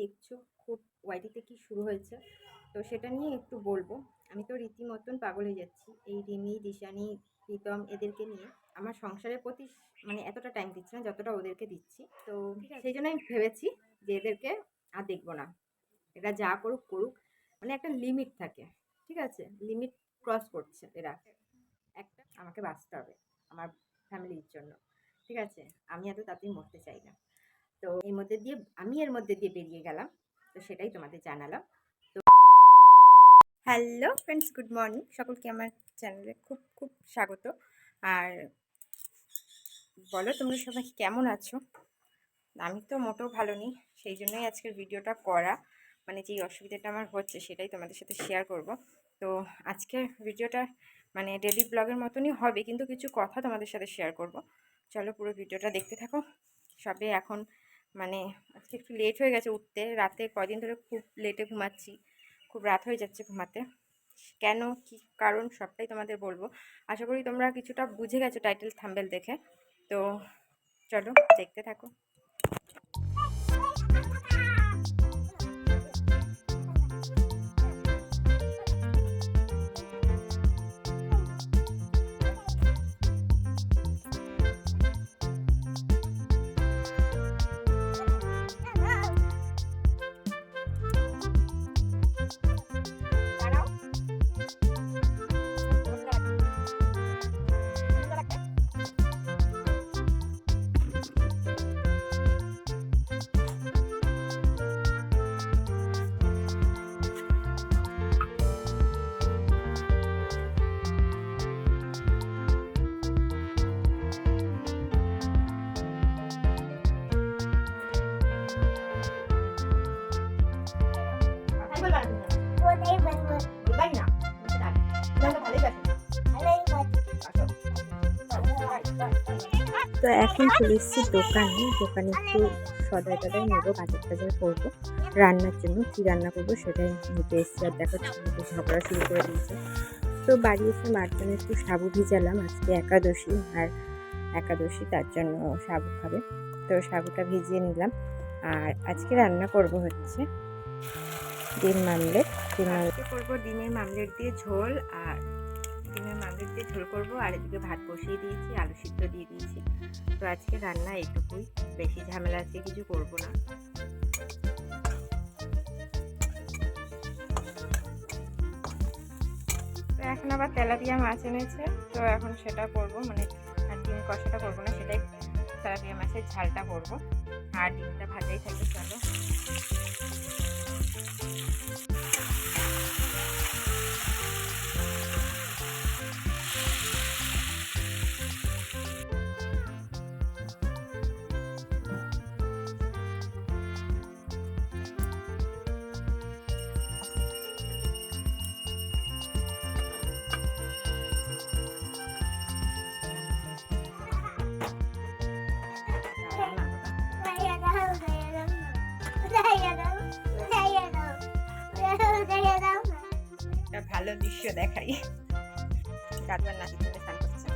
দেখছ খুব ওয়াইটিতে কি শুরু হয়েছে। তো সেটা নিয়ে একটু বলব। আমি তো রীতিমতন পাগল হয়ে যাচ্ছি এই রিমি দিশানি প্রীতম এদেরকে নিয়ে। আমার সংসারের প্রতি মানে এতটা টাইম দিচ্ছি না যতটা ওদেরকে দিচ্ছি। তো সেই জন্য আমি ভেবেছি যে এদেরকে আর দেখব না। এরা যা করুক করুক মানে একটা লিমিট থাকে। ঠিক আছে? লিমিট ক্রস করছে এরা। একটা আমাকে বাঁচতে হবে আমার ফ্যামিলির জন্য। ঠিক আছে? আমি এত তাড়াতাড়ি মরতে চাই না। তো এর মধ্যে দিয়ে, আমি এর মধ্যে দিয়ে বেরিয়ে গেলাম। তো সেটাই তোমাদের জানালাম। তো হ্যালো ফ্রেন্ডস গুড মর্নিং সকলকে আমার চ্যানেলে খুব খুব স্বাগত। আর বলো, তোমরা সবাই কেমন আছো? আমি তো মোটেও ভালো নেই। সেই জন্যই আজকের ভিডিওটা করা। মানে যেই অসুবিধাটা আমার হচ্ছে, সেটাই তোমাদের সাথে শেয়ার করব। তো আজকের ভিডিওটা মানে ডেলি ব্লগের মতনই হবে, কিন্তু কিছু কথা তোমাদের সাথে শেয়ার করব। চলো পুরো ভিডিওটা দেখতে থাকো। সবে এখন মানে আজকে একটু লেট হয়ে গেছে উঠতে। রাতে কদিন ধরে খুব লেটে ঘুমাচ্ছি। খুব রাত হয়ে যাচ্ছে ঘুমাতে। কেন, কি কারণ, সবটাই তোমাদের বলব। আশা করি তোমরা কিছুটা বুঝে গেছো টাইটেল থাম্বেল দেখে। তো চলো, দেখতে থাকো। তো এখন চলে এসেছি দোকানে। দোকানে একটু সদাই টদাই নেব, বাজার টাজার করব। রান্নার জন্য কী রান্না করব সেটাই নিতে এসেছি আর দেখো ঝগড়া শুরু করে দিয়েছে। তো বাড়ি এসে মার একটু সাবু ভিজালাম, আজকে একাদশী আর একাদশী তার জন্য সাবু খাবে। তো সাবুটা ভিজিয়ে নিলাম। আর আজকে রান্না করব হচ্ছে ডিম মামলেট ডিম মামলেট করব, ডিমের মামলেট দিয়ে ঝোল আর ডিমের মামলেট দিয়ে ঝোল করব আর এদিকে ভাত বসিয়ে দিয়েছি, আলু সিদ্ধ দিয়ে দিয়েছি। তো আজকে রান্না এইটুকুই, বেশি ঝামেলা আজকে কিছু করব না। এখন আবার তেলাপিয়া মাছ এনেছে, তো এখন সেটা করব মানে আর ডিম কষাটা করব না, সেটাই তেলাপিয়া মাছের ঝালটা করব। আর ডিমটা ভাজাই থাকে, চলো। ভালো দৃশ্য দেখাই। রাতবার নাচি তুলে স্নান করছে।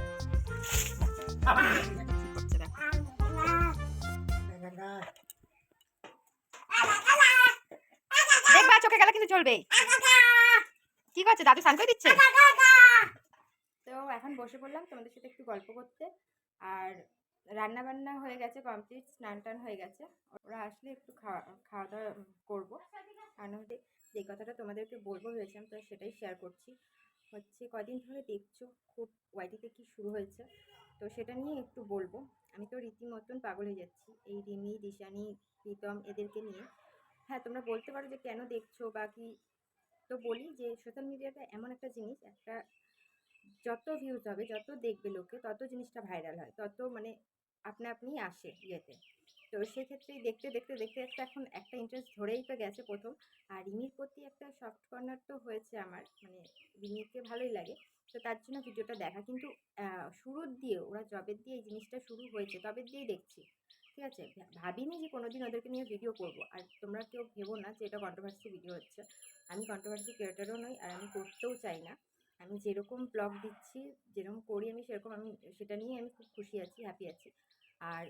দেখবা, চোখে গেলে কিন্তু চলবে কি করছে? দাদু স্নান করে দিচ্ছে? তো এখন বসে পড়লাম, তোমাদের সাথে একটু গল্প করতে। আর রান্না বান্না হয়ে গেছে, কমপ্লিট স্নান টান হয়ে গেছে। ওরা আসলে একটু খাওয়া খাওয়া দাওয়া করব নাহলে যে কথাটা তোমাদেরকে বলব ভেবেছিলাম তো সেটাই শেয়ার করছি। হচ্ছে কদিন ধরে দেখছ খুব ওয়াইটিতে কি শুরু হয়েছে, তো সেটা নিয়ে একটু বলব। আমি তো রীতিমতন পাগল হয়ে যাচ্ছি, এই রিমি, দিশানি, প্রীতম এদেরকে নিয়ে। হ্যাঁ তোমরা বলতে পারো যে কেন দেখছ বা কি? তো বলি যে সোশ্যাল মিডিয়াটা এমন একটা জিনিস, একটা যত ভিউজ হবে, যত দেখবে লোকে, তত জিনিসটা ভাইরাল হয়, তত মানে আপনা আপনি আসে ইয়েতে। তো সেক্ষেত্রে দেখতে দেখতে দেখতে একটা এখন একটা ইন্টারেস্ট ধরেই তো গেছে প্রথম। আর রিমির প্রতি একটা সফট কর্নার তো হয়েছে আমার। মানে রিমিকে ভালোই লাগে। তো তার জন্য ভিডিওটা দেখা। কিন্তু শুরুর দিয়ে, ওরা জবের দিয়ে এই জিনিসটা শুরু হয়েছে তবে দিয়েই দেখছি। ঠিক আছে? ভাবিনি যে কোনোদিন ওদেরকে নিয়ে ভিডিও করব। আর তোমরা কেউ ভেবো না যে এটা কন্ট্রোভার্সি ভিডিও হচ্ছে। আমি কন্ট্রোভার্সি ক্রিয়েটারও নই, আর আমি করতেও চাই না। আমি যেরকম ব্লগ দিচ্ছি, যেরকম করি আমি, সেরকম আমি, সেটা নিয়ে আমি খুব খুশি আছি হ্যাপি আছি। আর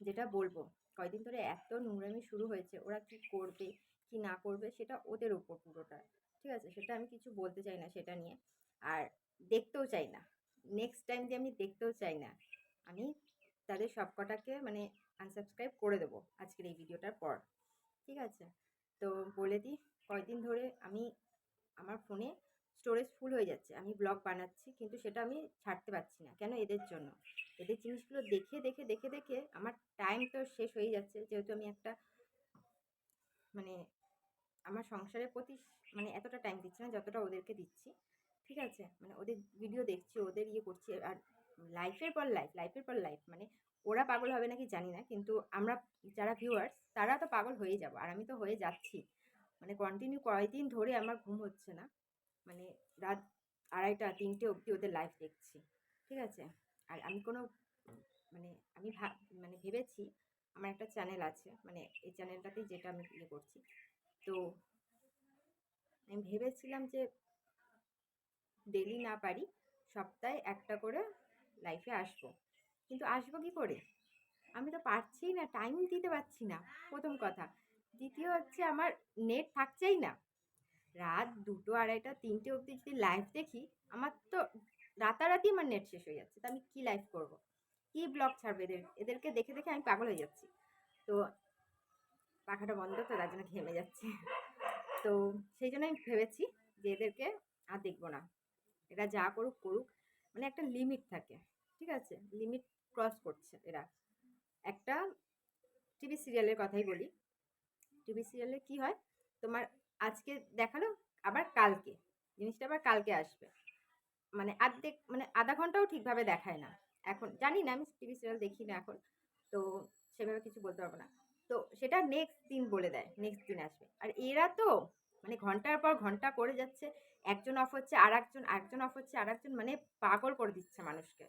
যেটা বলব, কয়দিন ধরে এত নোংরামি শুরু হয়েছে, ওরা কি করবে, কি না করবে, সেটা ওদের উপর পুরোটা। ঠিক আছে? সেটা আমি কিছু বলতে চাই না সেটা নিয়ে। আর দেখতেও চাই না। নেক্সট টাইম দিয়ে আমি দেখতেও চাই না, আমি তাদের সব কটাকে মানে আনসাবস্ক্রাইব করে দেবো আজকের এই ভিডিওটার পর। ঠিক আছে? তো বলে দিই, কয়দিন ধরে আমি আমার ফোনে স্টোরেজ ফুল হয়ে যাচ্ছে। আমি ব্লগ বানাচ্ছি, কিন্তু সেটা আমি ছাড়তে পারছি না। কেন? এদের জন্য। এদের জিনিসগুলো দেখে দেখে দেখে দেখে আমার টাইম তো শেষ হয়ে যাচ্ছে। যেহেতু আমি একটা মানে আমার সংসারের প্রতি মানে এতটা টাইম দিচ্ছি না, যতটা ওদেরকে দিচ্ছি। ঠিক আছে? মানে ওদের ভিডিও দেখছি, ওদের ইয়ে করছি। আর লাইফের পর লাইফ লাইফের পর লাইফ মানে ওরা পাগল হবে নাকি জানি না, কিন্তু আমরা যারা ভিউয়ার্স তারা তো পাগল হয়ে যাব। আর আমি তো হয়ে যাচ্ছি। মানে কন্টিনিউ কয়েকদিন ধরে আমার ঘুম হচ্ছে না। মানে রাত আড়াইটা, তিনটে অবধি ওদের লাইভ দেখছি। ঠিক আছে? আর আমি কোনো মানে আমি ভাব মানে ভেবেছি আমার একটা চ্যানেল আছে মানে এই চ্যানেলটাতেই যেটা আমি ইয়ে করছি। তো আমি ভেবেছিলাম যে ডেলি না পারি, সপ্তাহে একটা করে লাইফে আসব। কিন্তু আসব কি করে? আমি তো পারছিই না টাইম দিতে পারছি না। প্রথম কথা। দ্বিতীয় হচ্ছে আমার নেট থাকছেই না। রাত দুটো আড়াইটা, তিনটে অবধি যদি লাইভ দেখি, আমার তো রাতারাতি আমার নেট শেষ হয়ে যাচ্ছে। তা আমি কী লাইভ করব? কী ব্লগ ছাড়বে এদের? এদেরকে দেখে দেখে আমি পাগল হয়ে যাচ্ছি। তো পাখাটা বন্ধ, তো তার জন্য ঘেমে যাচ্ছে। তো সেই জন্য আমি ভেবেছি যে এদেরকে আর দেখব না। এরা যা করুক করুক। মানে একটা লিমিট থাকে, ঠিক আছে? লিমিট ক্রস করছে এরা। একটা টিভি সিরিয়ালের কথাই বলি। টিভি সিরিয়ালে কি হয়? তোমার আজকে দেখাল, আবার কালকে। জিনিসটা আবার কালকে আসবে। মানে আর্ধেক মানে আধা ঘন্টাও ঠিকভাবে দেখায় না। এখন জানি না, আমি টিভি সিরিয়াল দেখি না এখন, তো সেভাবে কিছু বলতে পারব না। তো সেটা নেক্সট দিন বলে দেয় নেক্সট দিন আসবে। আর এরা তো মানে ঘণ্টার পর ঘণ্টা করে যাচ্ছে, একজন অফ হচ্ছে আর একজন একজন অফ হচ্ছে আর একজন মানে পাগল করে দিচ্ছে মানুষকে।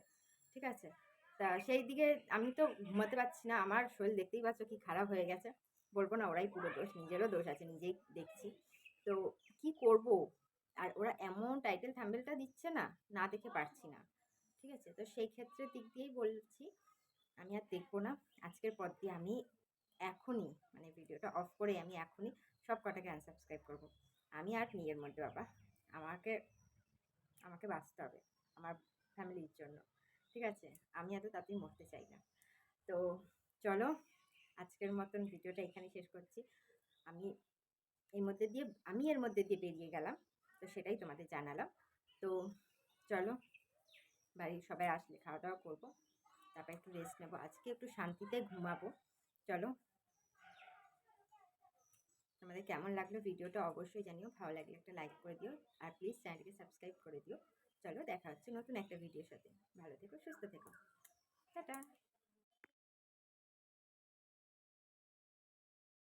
ঠিক আছে? তা সেই দিকে আমি তো ঘুমাতে পারছি না। আমার শরীর দেখতেই পাচ্ছ কি খারাপ হয়ে গেছে। বলব না ওরাই পুরো দোষ, নিজেরও দোষ আছে, নিজেই দেখছি। তো কি করব? আর ওরা এমন টাইটেল থাম্বেলটা দিচ্ছে না না দেখে পারছি না। ঠিক আছে? তো সেই ক্ষেত্রে দিক দিয়েই বলছি, আমি আর দেখব না। আজকের পর দিয়ে আমি এখনই মানে ভিডিওটা অফ করে আমি এখনই সব কটাকে আনসাবস্ক্রাইব করব। আমি আর নিজের মধ্যে বাবা, আমাকে আমাকে বাঁচতে হবে, আমার ফ্যামিলির জন্য। ঠিক আছে? আমি এত তাড়াতাড়ি মরতে চাই না। তো চলো, আজকের মতন ভিডিওটা এখানে শেষ করছি। আমি এর মধ্যে দিয়ে, আমি এর মধ্যে দিয়ে বেরিয়ে গেলাম। তো সেটাই তোমাদের জানালাম। তো চলো, বাড়ির সবাই আসলে খাওয়া দাওয়া করব। তারপর একটু রেস্ট নেব। আজকে একটু শান্তিতে ঘুমাবো। চলো। তোমাদের কেমন লাগল ভিডিওটা অবশ্যই জানিও। ভালো লাগলে একটা লাইক করে দিও। আর প্লিজ চ্যানেলকে সাবস্ক্রাইব করে দিও। চলো দেখা হচ্ছে নতুন একটা ভিডিওর সাথে। ভালো থেকো সুস্থ থেকো। টাটা।